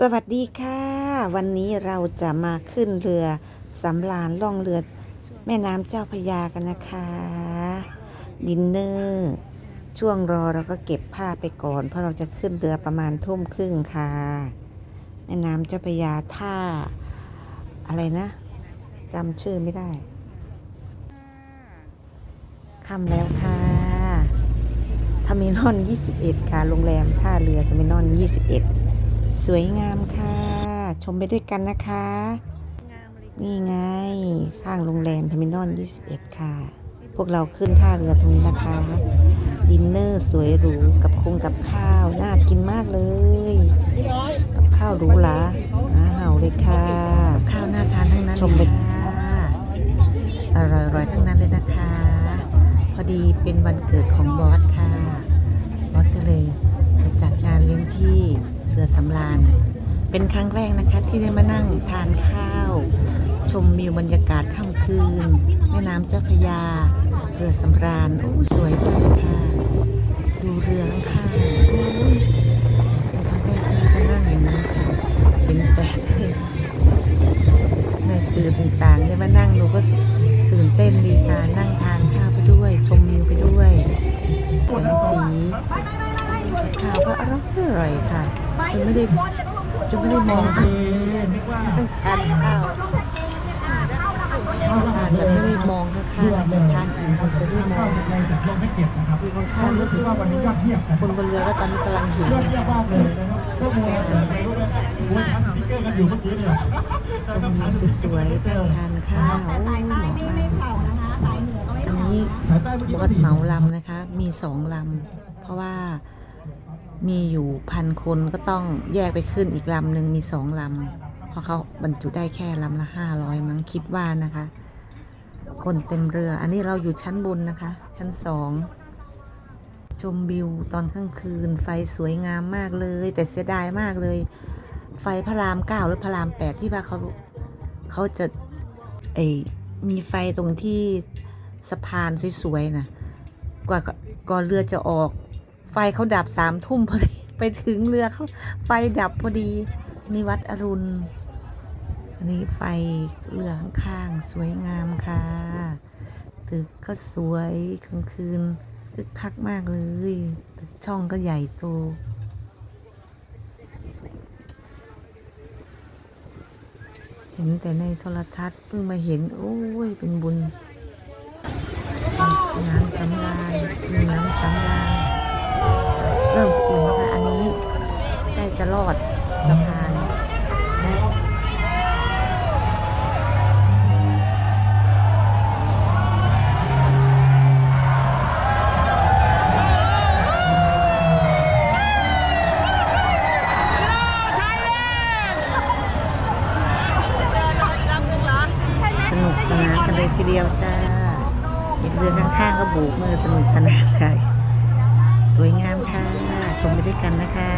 สวัสดีค่ะ วันนี้เราจะมาขึ้นเรือสำราญล่องเรือ แม่น้ำเจ้าพยากันนะคะ ดินเนอร์ช่วงรอเราก็เก็บผ้าไปก่อน เพราะเราจะขึ้นเรือประมาณทุ่มครึ่งค่ะ แม่น้ำเจ้าพยาท่า อะไรนะจำชื่อไม่ได้ค่ำแล้วค่ะทามินอน 21 ค่ะ โรงแรมท่าเรือทามินอน 21 สวยงามค่ะ ชมไปด้วยกันนะคะ นี่ไง ข้างโรงแรมทามินอน21 ค่ะ พวกเราขึ้นท่าเรือตรงนี้นะคะ ดินเนอร์สวยหรูกับคงกับข้าว น่ากินมากเลย กับข้าวหรูหราอาเห่าเลยค่ะกับข้าวน่าทานทั้งนั้นชมไปค่ะอร่อยๆทั้งนั้นเลยนะคะ พอดีเป็นวันเกิดของบอสค่ะ บอสก็เลยจัดงานเลี้ยงที่เรือสำราญ เป็นครั้งแรกนะคะที่ได้มานั่งทานข้าว ชมวิวบรรยากาศค่ำคืน แม่น้ำเจ้าพระยา เรือสำราญโอ้สวยมากเลยค่ะ ดูเรือข้างๆโอ้ยเป็นครั้งแรกที่มานั่งอย่างนี้ค่ะเป็นแปลกเลยในสื่อต่างๆได้มานั่งดูก็ตื่นเต้นดีค่ะนั่งทานข้าวไปด้วย ชมวิวไปด้วยแสงสี ข้าวก็อร่อยอร่อยค่ะจนไม่ได้จนไม่ได้มองทานข้าวทานแบบไม่ได้มองข้างๆแต่ทานอื่นคนจะได้มองมีบางข้างก็สิคนบนเรือก็ตอนนี้กำลังหิวกันค่ะชมวิวสวยๆทานข้าวโอ้เหมาะมากเลยค่ะอันนี้บอสเหมาลำนะคะ มีสองลำเพราะว่า มีอยู่พันคนก็ต้องแยกไปขึ้นอีกลำหนึ่งมีสองลำเพราะเขาบรรจุได้แค่ลำละห้าร้อยมั้งคิดว่านะคะ คนเต็มเรือ อันนี้เราอยู่ชั้นบนนะคะ ชั้นสองชมวิวตอนกลางคืน ไฟสวยงามมากเลย แต่เสียดายมากเลย ไฟพระรามเก้าหรือพระรามแปดที่ว่าเขาเขาจะไอมีไฟตรงที่สะพานสวยๆนะกว่าก่อนเรือจะออก ฟเขาดับสามทุ่มพอดีไปถึงเรือเขาไฟดับพอดีนี่วัดอรุณอันนี้ไฟเรือข้างๆสวยงามค่ะ ตึกก็สวยกลางคืนคึกคักมากเลยตึกช่องก็ใหญ่โตเห็นแต่ในโทรทัศน์เพิ่งมาเห็น โอ้ย เป็นบุญสนานสำราญน้ำสำราญ เริ่มจะอิ่มแล้วค่ะ อันนี้ใกล้จะรอดสะพานสนุกสนานกันเลยทีเดียวจ้าเห็นเรือข้างๆก็โบกมือสนุกสนานเลย สวยงามค่ะ ชมไปด้วยกันนะคะ